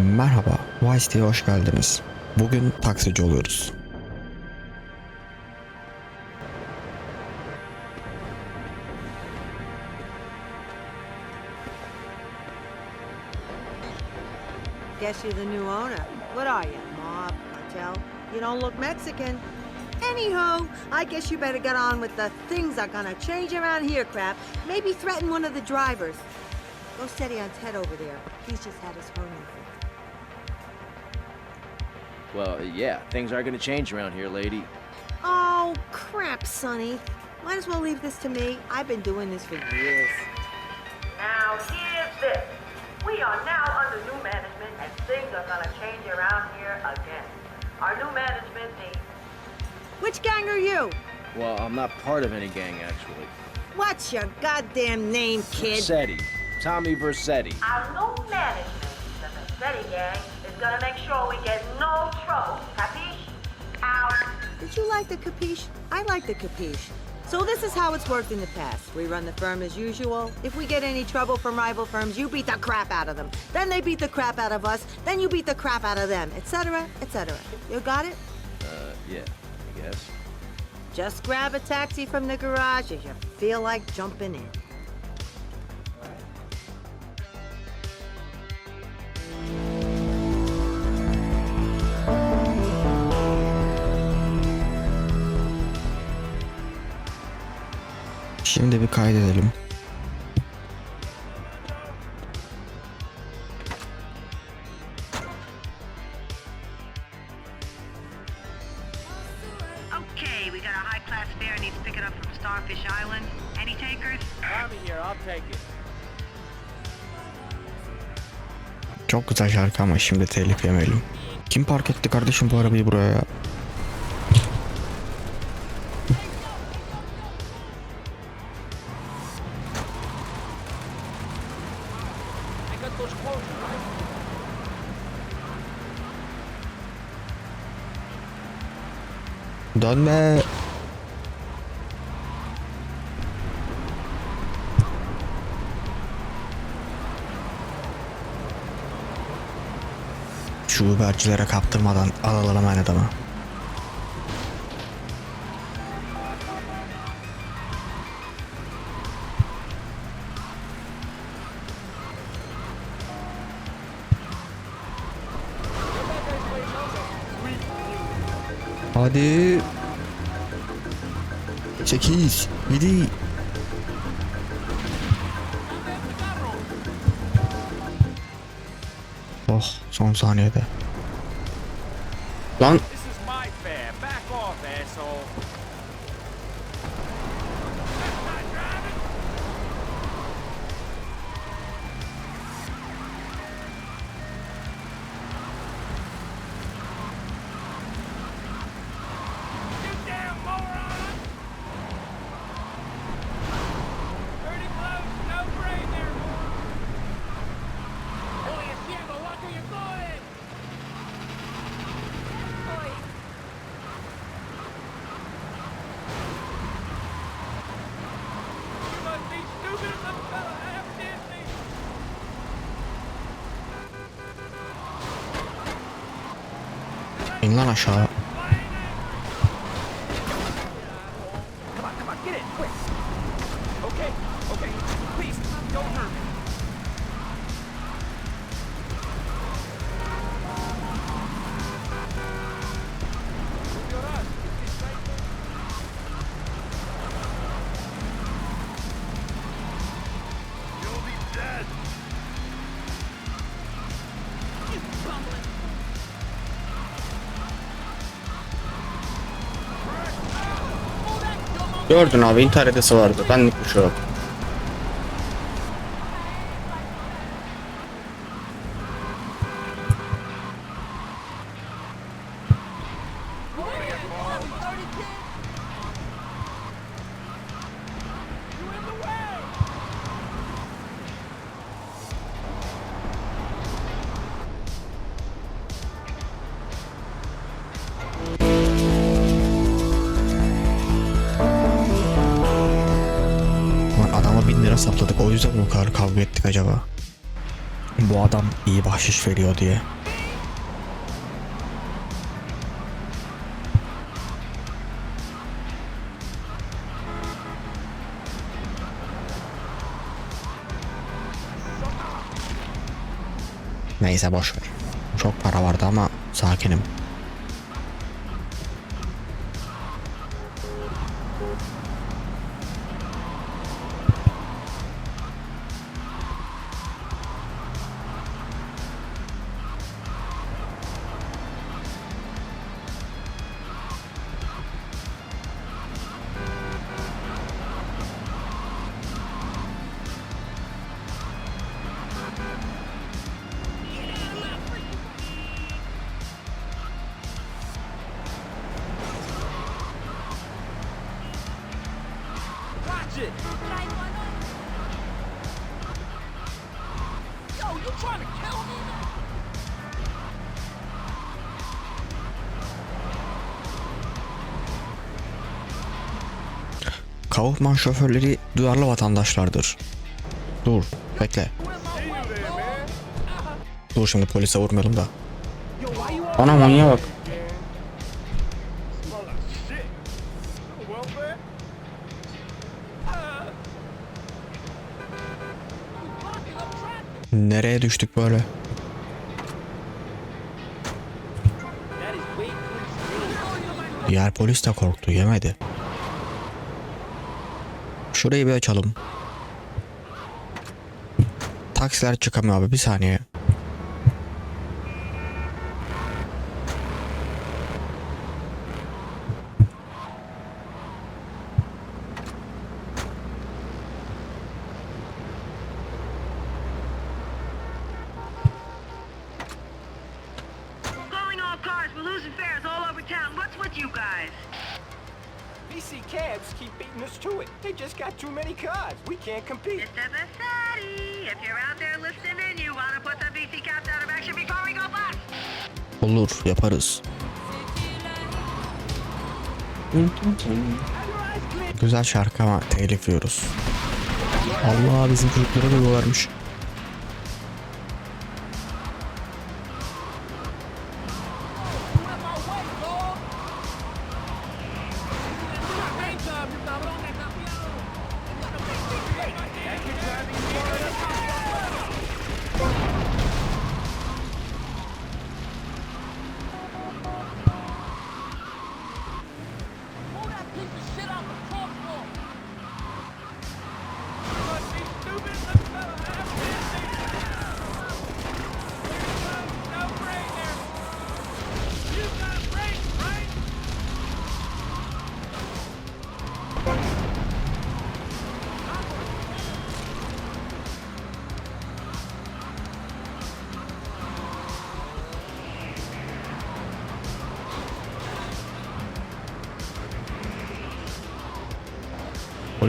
Merhaba, Vice'ye hoş geldiniz. Bugün taksici oluyoruz. Guess you're the new owner. What are you, mob, cartel? You don't look Mexican. Anywho, I guess you better get on with the things are gonna change around here crap. Maybe threaten one of the drivers. Go steady on Ted over there. He's just had his hernia fixed. Well, yeah, things are gonna change around here, lady. Oh, crap, Sonny. Might as well leave this to me. I've been doing this for years. Now, here's this. We are now under new management, and things are gonna change around here again. Our new management needs Which gang are you? Well, I'm not part of any gang, actually. What's your goddamn name, kid? Versetti. Tommy Versetti. our new management. The Vassetti gang is gonna make sure we get no trouble. Capiche? Out. Did you like the capiche? I like the capiche. So this is how it's worked in the past. We run the firm as usual. If we get any trouble from rival firms, you beat the crap out of them. Then they beat the crap out of us. Then you beat the crap out of them, etc., etc. You got it? Uh, yeah, I guess. Just grab a taxi from the garage if you feel like jumping in. I'll take it. Çok güzel şarkı ama şimdi telif yemeyelim. Kim park etti kardeşim bu arabayı buraya ya? Dönme. Şu Uber'cilere kaptırmadan alalım hemen adamı. Hadi. Sekiz, yedi. Oh, son saniyede. Lan in lan aşağı. Come on, come on, get in, quick. Okay, okay. Please, don't hurt me. Gördün abi intihar edesi vardı. Benlik bir şey yok. Kadar kavga ettik acaba? bu adam iyi bahşiş veriyor diye. Neyse boş ver. Çok para vardı ama sakinim. Kaufman şoförleri duyarlı vatandaşlardır. Dur, bekle. Dur şimdi polise vurmayalım da. Ana manyağa bak. Nereye düştük böyle? Diğer polis de korktu, yemedi. Şurayı bir açalım. Taksiler çıkamıyor abi bir saniye. Olur, yaparız. Güzel şarkı ama telif. Allah bizim çocuklara duyuyorlarmış.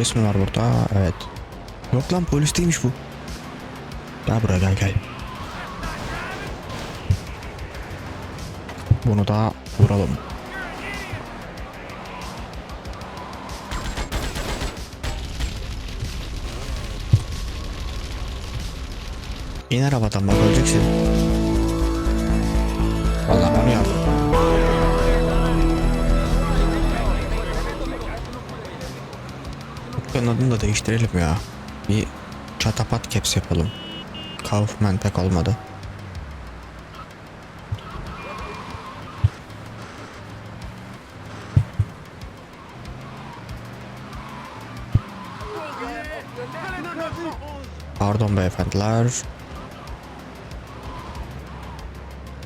Polis mi var burada? Evet. Yok lan polis değilmiş bu. Gel buraya gel gel. Bunu da vuralım. İn arabadan bak öleceksin. Dükkanın adını da değiştirelim ya. Bir çatapat caps yapalım. Kaufman pek olmadı. Pardon beyefendiler.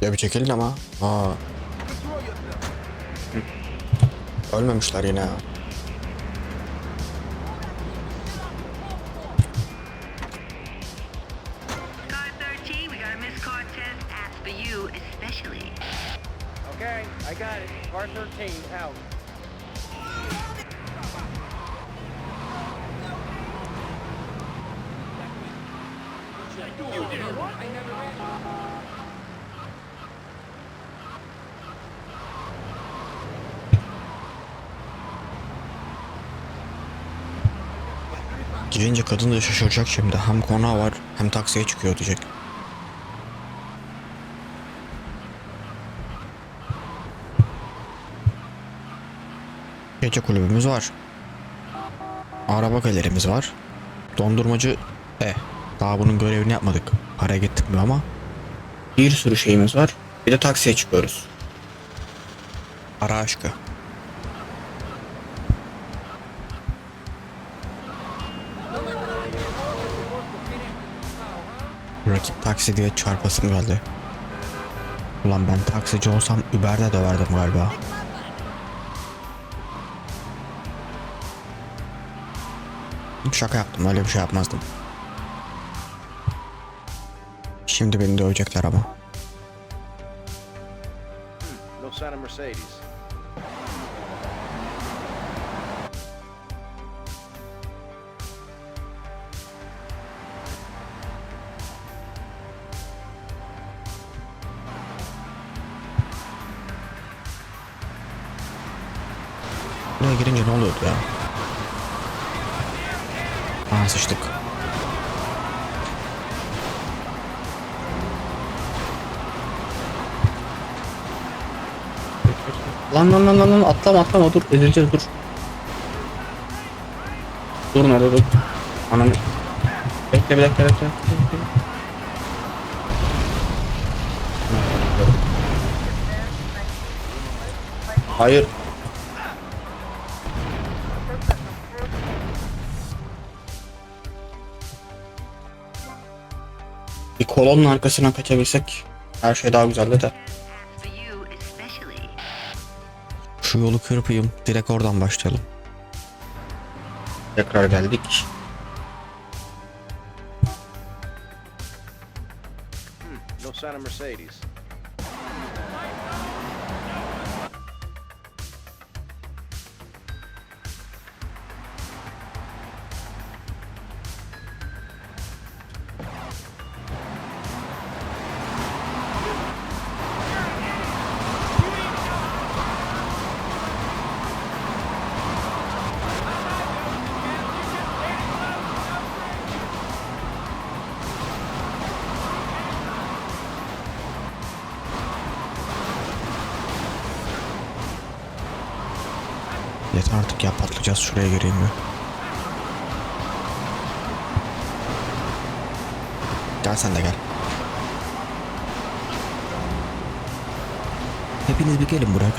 Ya bir çekilin ama. Aa. Ölmemişler yine. Okay, I got it. Car 13, out. Gidince kadın da şaşıracak şimdi. Hem konağı var hem taksiye çıkıyor diyecek. Gece kulübümüz var. Araba galerimiz var. Dondurmacı eh daha bunun görevini yapmadık. Para getirmiyor ama bir sürü şeyimiz var. Bir de taksiye çıkıyoruz. Ara aşkı. Rakip taksi diye çarpasım geldi. Ulan ben taksici olsam Uber'de döverdim galiba. Şaka yaptım öyle bir şey yapmazdım. Şimdi beni dövecekler ama. No sign of Mercedes. Buraya girince ne oluyordu ya? Aa sıçtık. Lan lan lan lan lan atlama atlama dur ezileceğiz dur. Dur nerede dur. Anam. Bekle bir dakika bekle. Hayır. Kolonun arkasına kaçabilsek her şey daha güzeldi de. Şu yolu kırpayım. Direkt oradan başlayalım. Tekrar geldik. No sign of Mercedes. Artık ya patlayacağız şuraya gireyim mi? Gel sen de gel. Hepiniz bir gelin buraya.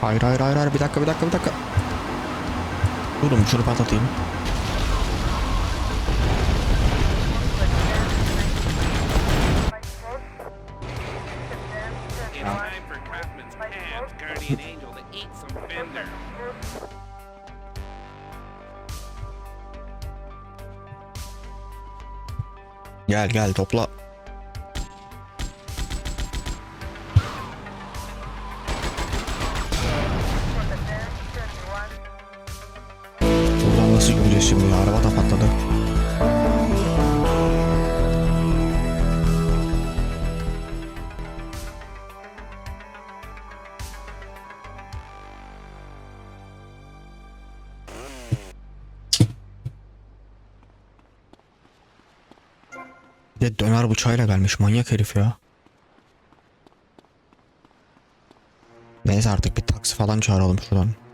Hayır hayır hayır hayır bir dakika bir dakika bir dakika. Durun şunu patlatayım. Gel gel topla. Bıçağıyla gelmiş manyak herif ya. Neyse artık bir taksi falan çağıralım şuradan.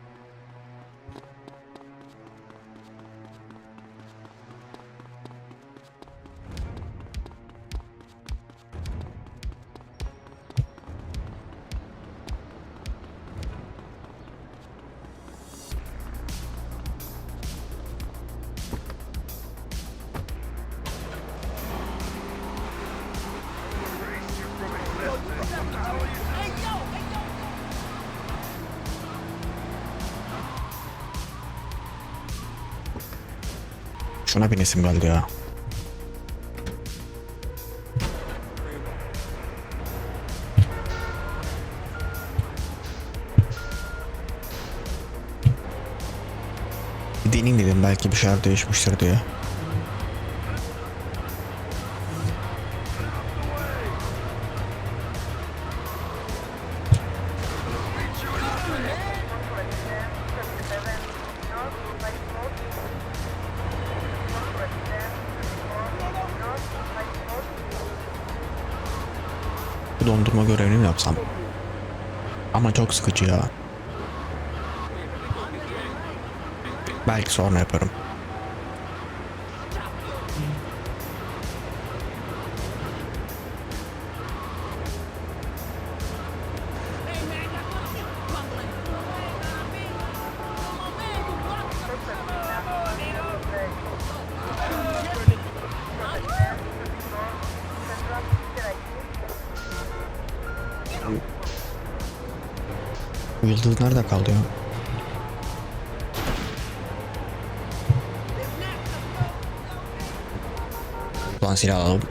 Şuna binesim geldi ya. Bir deneyeyim dedim belki bir şeyler değişmiştir diye. Dondurma görevini mi yapsam? Ama çok sıkıcı ya. Belki sonra yaparım. Bu yıldız nerede kaldı ya? Ulan silah alalım.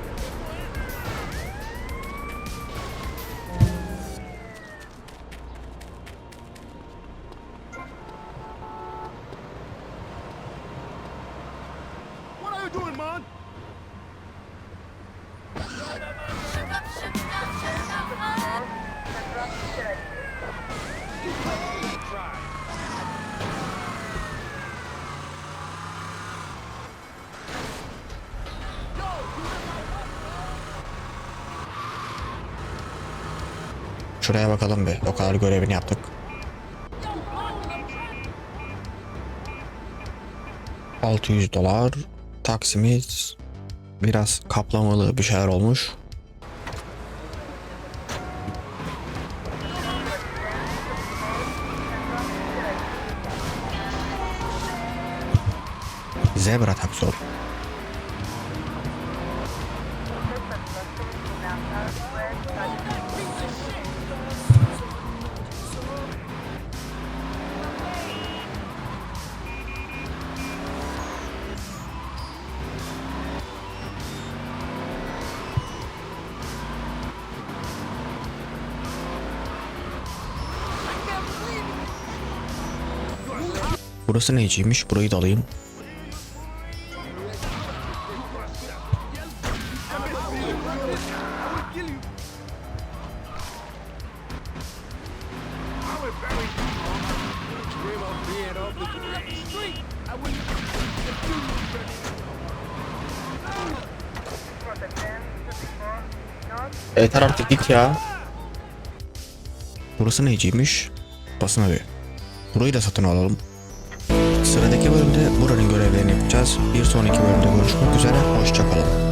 Şuraya bakalım bir. O kadar görevini yaptık. ...600 dolar... ...taksimiz... ...biraz kaplamalı bir şeyler olmuş. Zebra taksi oldu. Burası neciymiş? Burayı da alayım. Yeter artık git ya. Burası neciymiş? Basın evi. Burayı da satın alalım. Sıradaki bölümde buranın görevlerini yapacağız. Bir sonraki bölümde görüşmek üzere. Hoşçakalın.